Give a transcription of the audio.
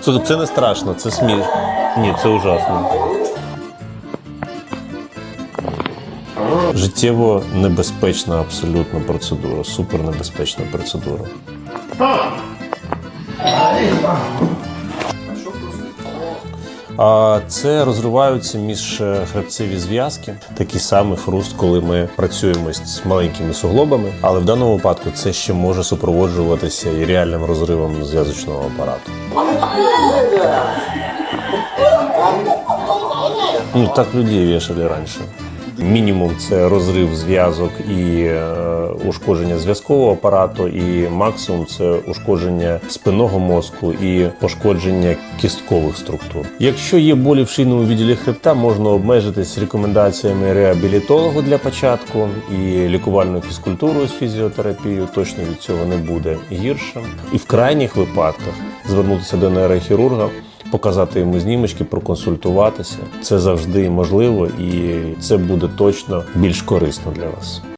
Це, це не страшно, це смішно. Ні, це ужасно. Життєво небезпечна абсолютно процедура. Супернебезпечна процедура. Це розриваються між е, хребцеві зв'язки, такий самий хруст, коли ми працюємо з маленькими суглобами. Але в даному випадку це ще може супроводжуватися і реальним розривом зв'язочного апарату. Ну так людей вішали раніше. Мінімум це розрив зв'язок і е, ушкодження зв'язкового апарату, і максимум це ушкодження спинного мозку і пошкодження кісткових структур. Якщо є болі в шийному відділі хребта, можна обмежитись рекомендаціями реабілітологу для початку і лікувальною фізкультурою з фізіотерапією. Точно від цього не буде гірше. І в крайніх випадках звернутися до нейрохірурга показати йому знімочки, проконсультуватися. Це завжди можливо і це буде точно більш корисно для вас.